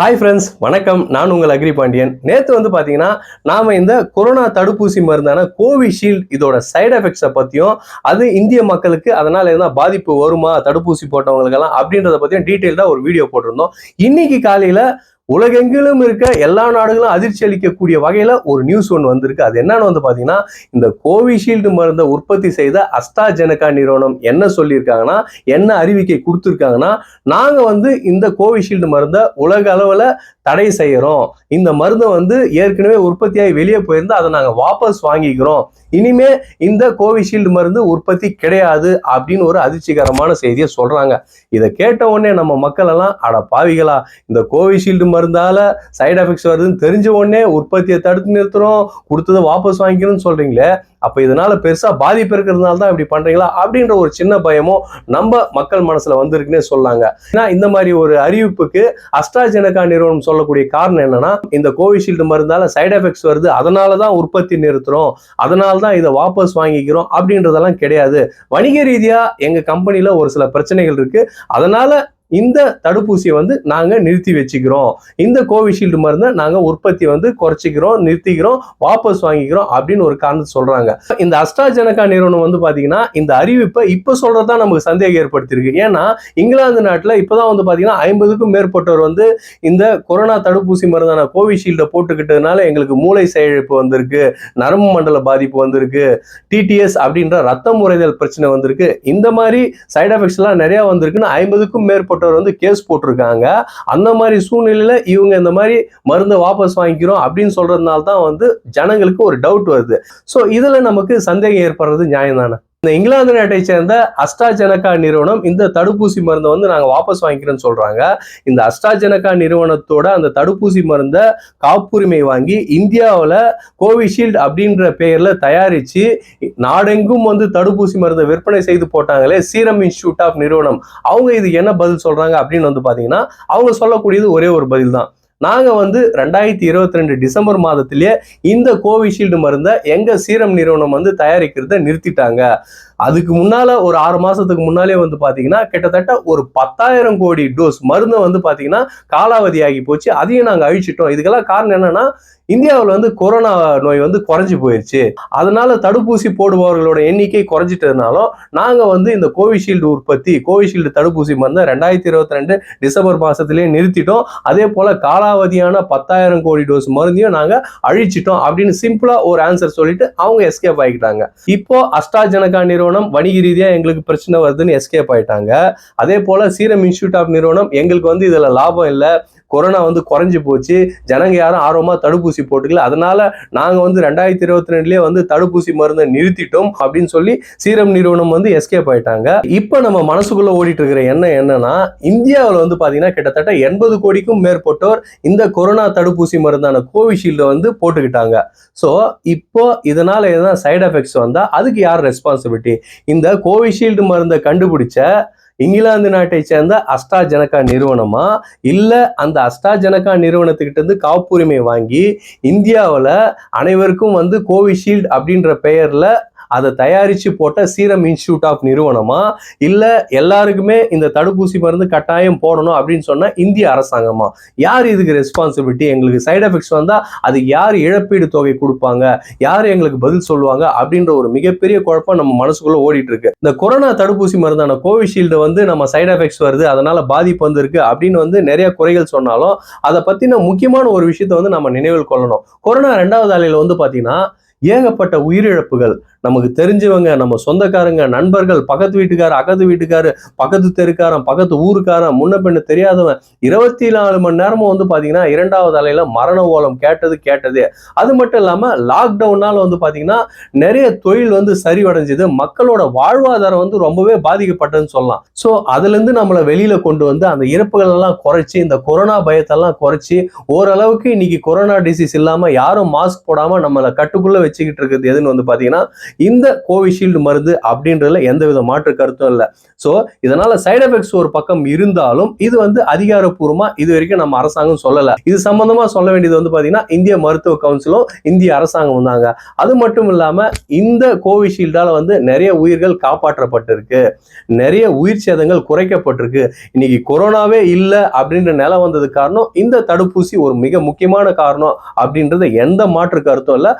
Hi friends வணக்கம். நான் உங்கள் அக்ரி பாண்டியன். நேற்று வந்து பார்த்தீங்கன்னா நாம் இந்த கொரோனா தடுப்பூசி மருந்தான கோவிஷீல்டு இதோட சைடு எஃபெக்ட்ஸை பற்றியும் அது இந்திய மக்களுக்கு அதனால் எதனா பாதிப்பு வருமா தடுப்பூசி போட்டவங்களுக்கெல்லாம் அப்படின்றத பற்றியும் டீட்டெயில்டாக ஒரு வீடியோ போட்டிருந்தோம். இன்னைக்கு காலையில் உலகெங்கிலும் இருக்க எல்லா நாடுகளும் அதிர்ச்சி அளிக்கக்கூடிய வகையில் ஒரு நியூஸ் ஒன்று வந்திருக்கு. அது என்னன்னு வந்து பார்த்தீங்கன்னா இந்த கோவிஷீல்டு மருந்தை உற்பத்தி செய்த அஸ்டாஜெனகா நிறுவனம் என்ன சொல்லியிருக்காங்கன்னா என்ன அறிவிக்கை கொடுத்துருக்காங்கன்னா நாங்கள் வந்து இந்த கோவிஷீல்டு மருந்தை உலக அளவில் தடை செய்கிறோம் இந்த மருந்தை வந்து ஏற்கனவே உற்பத்தியாகி வெளியே போயிருந்தா அதை நாங்கள் வாபஸ் வாங்கிக்கிறோம். இனிமே இந்த கோவிஷீல்டு மருந்து உற்பத்தி கிடையாது அப்படின்னு ஒரு அதிர்ச்சிகரமான செய்தியை சொல்கிறாங்க இதை கேட்ட உடனே நம்ம மக்கள் எல்லாம் அட பாவிகளா இந்த கோவிஷீல்டு மருந்தால் சைடு எஃபெக்ட்ஸ் வருதுன்னு தெரிஞ்ச உடனே உற்பத்தியை தடுத்து நிறுத்துறோம் கொடுத்ததை வாபஸ் வாங்கிக்கணும்னு சொல்கிறீங்களே அப்போ இதனால் பெருசாக பாதிப்பு இருக்கிறதுனால தான் இப்படி பண்ணுறீங்களா அப்படின்ற ஒரு சின்ன பயமும் நம்ம மக்கள் மனசில் வந்திருக்குன்னே சொல்லாங்க. ஏன்னா இந்த மாதிரி ஒரு அறிவிப்புக்கு அஸ்ட்ராஜெனகா நிறுவனம் சொல்லக்கூடிய காரணம் என்னன்னா இந்த கோவிஷீல்டு மருந்தால் சைடு எஃபெக்ட்ஸ் வருது அதனால தான் உற்பத்தி நிறுத்துறோம் அதனால தான் இதை வாபஸ் வாங்கிக்கிறோம் அப்படின்றதெல்லாம் கிடையாது. வணிக ரீதியாக எங்கள் கம்பெனியில் ஒரு சில பிரச்சனைகள் இருக்குது அதனால் இந்த தடுப்பூசியை வந்து நாங்கள் நிறுத்தி வச்சுக்கிறோம். இந்த கோவிஷீல்டு மருந்தை நாங்கள் உற்பத்தி வந்து குறைச்சிக்கிறோம் நிறுத்திக்கிறோம் வாபஸ் வாங்கிக்கிறோம் அப்படின்னு ஒரு காரணத்தை சொல்கிறாங்க இந்த அஸ்ட்ராஜெனகா நிறுவனம் வந்து பார்த்தீங்கன்னா இந்த அறிவிப்பை இப்போ சொல்கிறதா நமக்கு சந்தேகம் ஏற்படுத்தியிருக்கு. ஏன்னா இங்கிலாந்து நாட்டில் இப்போ தான் வந்து பார்த்தீங்கன்னா ஐம்பதுக்கும் மேற்பட்டவர் வந்து இந்த கொரோனா தடுப்பூசி மருந்தான கோவிஷீல்டை போட்டுக்கிட்டதுனால எங்களுக்கு மூளை செயலிழப்பு வந்திருக்கு நரம்பு மண்டல பாதிப்பு வந்திருக்கு டிடிஎஸ் அப்படின்ற ரத்த முறைதல் பிரச்சனை வந்திருக்கு. இந்த மாதிரி சைடு எஃபெக்ட்ஸ் எல்லாம் வந்திருக்குன்னு ஐம்பதுக்கும் மேற்பட்ட போட்டவர் வந்து கேஸ் போட்டிருக்காங்க. அந்த மாதிரி சூழ்நிலையில இவங்க இந்த மாதிரி மருந்தை வாபஸ் வாங்கிக்கிறோம் அப்படின்னு சொல்றதுனால தான் வந்து ஜனங்களுக்கு ஒரு டவுட் வருது. ஸோ இதுல நமக்கு சந்தேகம் ஏற்படுறது நியாயம் தானே இந்த இங்கிலாந்து நாட்டை சேர்ந்த அஸ்ட்ராஜெனகா நிறுவனம் இந்த தடுப்பூசி மருந்தை வந்து நாங்கள் வாபஸ் வாங்கிக்கிறோன்னு சொல்றாங்க. இந்த அஸ்ட்ராஜெனகா நிறுவனத்தோட அந்த தடுப்பூசி மருந்தை காப்புரிமை வாங்கி இந்தியாவில் கோவிஷீல்டு அப்படின்ற பெயரில் தயாரித்து நாடெங்கும் வந்து தடுப்பூசி மருந்தை விற்பனை செய்து போட்டாங்களே சீரம் இன்ஸ்டியூட் ஆஃப் நிறுவனம். அவங்க இது என்ன பதில் சொல்றாங்க அப்படின்னு வந்து பார்த்தீங்கன்னா அவங்க சொல்லக்கூடியது ஒரே ஒரு பதில் தான் நாங்கள் வந்து ரெண்டாயிரத்தி இருபத்தி ரெண்டு டிசம்பர் மாதத்திலேயே இந்த கோவிஷீல்டு மருந்தை எங்கள் சீரம் நிறுவனம் வந்து தயாரிக்கிறத நிறுத்திட்டாங்க. அதுக்கு முன்னால ஒரு ஆறு மாசத்துக்கு முன்னாலே வந்து பாத்தீங்கன்னா கிட்டத்தட்ட ஒரு பத்தாயிரம் கோடி டோஸ் மருந்தை வந்து பாத்தீங்கன்னா காலாவதி ஆகி போச்சு. அதையும் நாங்கள் அழிச்சிட்டோம். இதுக்கெல்லாம் காரணம் என்னன்னா இந்தியாவில் வந்து கொரோனா நோய் வந்து குறைஞ்சி போயிடுச்சு அதனால தடுப்பூசி போடுபவர்களோட எண்ணிக்கை குறைஞ்சிட்டதுனாலும் நாங்கள் வந்து இந்த கோவிஷீல்டு உற்பத்தி கோவிஷீல்டு தடுப்பூசி மருந்தை ரெண்டாயிரத்தி இருபத்தி ரெண்டு டிசம்பர் மாசத்திலேயே நிறுத்திட்டோம். அதே போல காலாவதியான பத்தாயிரம் கோடி டோஸ் மருந்தையும் நாங்க அழிச்சிட்டோம் அப்படின்னு சிம்பிளா ஒரு ஆன்சர் சொல்லிட்டு அவங்க எஸ்கேப் ஆகிட்டாங்க இப்போ அஸ்ட்ராஜெனகா நிறுவனம் வணிக ரீதியா எங்களுக்கு பிரச்சனை வருதுன்னு எஸ்கேப் ஆயிட்டாங்க. அதே போல சீரம் இன்ஸ்டியூட் ஆஃப் நிறுவனம் எங்களுக்கு வந்து இதுல லாபம் இல்லை. கொரோனா வந்து குறைஞ்சி போச்சு. ஜனங்க யாரும் ஆர்வமாக தடுப்பூசி போட்டுக்கல. அதனால நாங்கள் வந்து ரெண்டாயிரத்தி இருபத்தி ரெண்டுலேயே வந்து தடுப்பூசி மருந்தை நிறுத்திட்டோம் அப்படின்னு சொல்லி சீரம் நிறுவனம் வந்து எஸ்கேப் ஆயிட்டாங்க. இப்போ நம்ம மனசுக்குள்ள ஓடிட்டு இருக்கிற எண்ணம் என்னன்னா இந்தியாவில் வந்து பார்த்தீங்கன்னா கிட்டத்தட்ட எண்பது கோடிக்கும் மேற்பட்டோர் இந்த கொரோனா தடுப்பூசி மருந்தான கோவிஷீல்டு வந்து போட்டுக்கிட்டாங்க. ஸோ இப்போ இதனால எதனா சைடு எஃபெக்ட்ஸ் வந்தால் அதுக்கு யார் ரெஸ்பான்சிபிலிட்டி இந்த கோவிஷீல்டு மருந்தை கண்டுபிடிச்ச இங்கிலாந்து நாட்டை சேர்ந்த அஸ்டாஜெனகா நிறுவனமா? இல்லை அந்த அஸ்டாஜெனகா நிறுவனத்துக்கிட்ட இருந்து காப்புரிமை வாங்கி இந்தியாவில் அனைவருக்கும் வந்து கோவிஷீல்டு அப்படின்ற பெயரில் அதை தயாரித்து போட்ட சீரம் இன்ஸ்டியூட் ஆஃப் நிறுவனமா? இல்லை எல்லாருக்குமே இந்த தடுப்பூசி மருந்து கட்டாயம் போடணும் அப்படின்னு சொன்னால் இந்திய அரசாங்கமா? யார் இதுக்கு ரெஸ்பான்சிபிலிட்டி எங்களுக்கு சைடு எஃபெக்ட்ஸ் வந்தால் அதுக்கு யார் இழப்பீடு தொகை கொடுப்பாங்க? யார் எங்களுக்கு பதில் சொல்லுவாங்க? அப்படின்ற ஒரு மிகப்பெரிய குழப்பம் நம்ம மனசுக்குள்ளே ஓடிட்டு இருக்கு இந்த கொரோனா தடுப்பூசி மருந்தான கோவிஷீல்டு வந்து நம்ம சைடு எஃபெக்ட்ஸ் வருது அதனால பாதிப்பு வந்திருக்கு அப்படின்னு வந்து நிறைய குறைகள் சொன்னாலும் அதை பற்றின முக்கியமான ஒரு விஷயத்த வந்து நம்ம நினைவில் கொள்ளணும். கொரோனா ரெண்டாவது அலையில் வந்து பார்த்தீங்கன்னா ஏகப்பட்ட உயிரிழப்புகள் நமக்கு தெரிஞ்சவங்க நம்ம சொந்தக்காரங்க நண்பர்கள் பக்கத்து வீட்டுக்காரர் அகத்து வீட்டுக்காரர் பக்கத்து தெருக்காரன் பக்கத்து ஊருக்காரன் முன்ன பின்ன தெரியாதவன் இருபத்தி நாலு மணி நேரமும் வந்து பார்த்தீங்கன்னா இரண்டாவது அலையில மரண ஓலம் கேட்டது கேட்டது. அது மட்டும் இல்லாமல் லாக்டவுனால வந்து பார்த்தீங்கன்னா நிறைய தொழில் வந்து சரிவடைஞ்சது. மக்களோட வாழ்வாதாரம் வந்து ரொம்பவே பாதிக்கப்பட்டதுன்னு சொல்லலாம். ஸோ அதுல இருந்து நம்மளை வெளியில கொண்டு வந்து அந்த இறப்புகள் எல்லாம் குறைச்சி இந்த கொரோனா பயத்தெல்லாம் குறைச்சி ஓரளவுக்கு இன்னைக்கு கொரோனா டிசீஸ் இல்லாமல் யாரும் மாஸ்க் போடாமல் நம்மளை கட்டுக்குள்ளே வச்சுக்கிட்டு இருக்குது எதுன்னு வந்து பார்த்தீங்கன்னா இந்த கோவிஷீல்டு மருந்து அப்படின்றதுல எந்தவித மாற்று கருத்தும் இல்லை. ஸோ இதனால சைடு எஃபெக்ட்ஸ் ஒரு பக்கம் இருந்தாலும் இது வந்து அதிகாரப்பூர்வமா இது வரைக்கும் நம்ம அரசாங்கம் சொல்லலை. இது சம்பந்தமா சொல்ல வேண்டியது வந்து பாத்தீங்கன்னா இந்திய மருத்துவ கவுன்சிலும் இந்திய அரசாங்கம் வந்தாங்க அது மட்டும் இல்லாம இந்த கோவிஷீல்டால வந்து நிறைய உயிர்கள் காப்பாற்றப்பட்டிருக்கு. நிறைய உயிர் சேதங்கள் குறைக்கப்பட்டிருக்கு. இன்னைக்கு கொரோனாவே இல்லை அப்படின்ற நிலை வந்தது காரணம் இந்த தடுப்பூசி ஒரு மிக முக்கியமான காரணம் அப்படின்றது எந்த மாற்று கருத்தும் இல்லை.